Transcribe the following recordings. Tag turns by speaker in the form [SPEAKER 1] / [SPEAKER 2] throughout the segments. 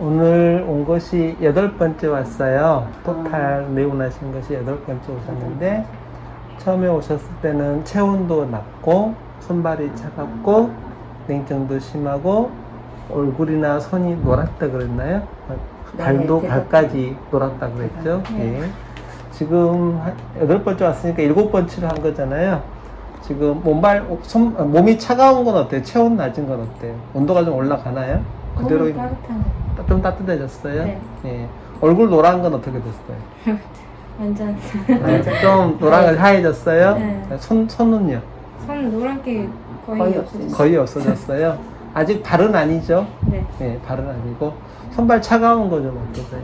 [SPEAKER 1] 오늘 온 것이 여덟 번째 왔어요. 토탈 내원하신 것이 여덟 번째 오셨는데 처음에 오셨을 때는 체온도 낮고 손발이 차갑고 냉정도 심하고 얼굴이나 손이 노랗다 그랬나요? 발도
[SPEAKER 2] 네,
[SPEAKER 1] 발까지 노랗다 그랬죠.
[SPEAKER 2] 네.
[SPEAKER 1] 예. 지금 한 여덟 번째 왔으니까 일곱 번째를 한 거잖아요. 지금 몸발 손, 아, 몸이 차가운 건 어때요? 체온 낮은 건 어때요? 온도가 좀 올라가나요? 그대로
[SPEAKER 2] 몸이 따뜻한 거.
[SPEAKER 1] 좀 따뜻해졌어요?
[SPEAKER 2] 네.
[SPEAKER 1] 예. 얼굴 노란 건 어떻게 됐어요?
[SPEAKER 2] 완전
[SPEAKER 1] 네, 좀 노랗게 하얘졌어요?
[SPEAKER 2] 네.
[SPEAKER 1] 손, 손은요?
[SPEAKER 2] 손 노란 게 거의,
[SPEAKER 3] 거의
[SPEAKER 2] 없어졌어요.
[SPEAKER 1] 거의 없어졌어요? 아직 발은 아니죠?
[SPEAKER 2] 네.
[SPEAKER 1] 예, 발은 아니고. 손발 차가운 거 좀 어떠세요?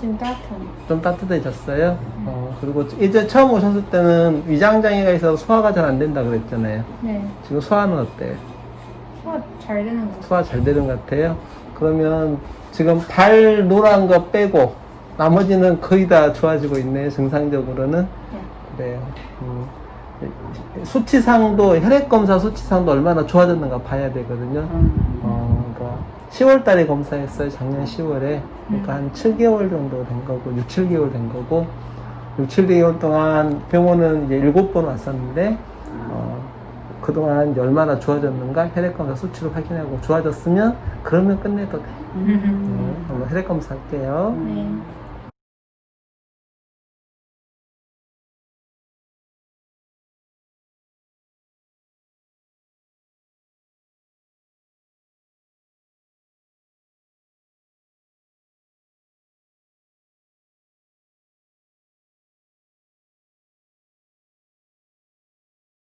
[SPEAKER 2] 지금 따뜻한.
[SPEAKER 1] 좀 따뜻해졌어요? 어, 그리고 이제 처음 오셨을 때는 위장장애가 있어서 소화가 잘 안 된다 그랬잖아요.
[SPEAKER 2] 네.
[SPEAKER 1] 지금 소화는 어때요?
[SPEAKER 2] 소화 잘 되는 거.
[SPEAKER 1] 소화 잘 되는 것 같아요. 그러면 지금 발 노란 거 빼고 나머지는 거의 다 좋아지고 있네요. 증상적으로는.
[SPEAKER 2] 네.
[SPEAKER 1] 그래요. 음, 수치상도 혈액 검사 수치상도 얼마나 좋아졌는가 봐야 되거든요.
[SPEAKER 3] 음.
[SPEAKER 1] 어, 그러니까 10월 달에 검사했어요. 작년 10월에. 그러니까 한 7개월 정도 된 거고, 6, 7개월 된 거고, 6, 7개월 동안 병원은 이제 7번 왔었는데, 어, 그동안 얼마나 좋아졌는가 혈액 검사 수치로 확인하고 좋아졌으면 그러면 끝내도 돼.
[SPEAKER 2] 음.
[SPEAKER 1] 음, 한번 혈액 검사 할게요.
[SPEAKER 2] 네.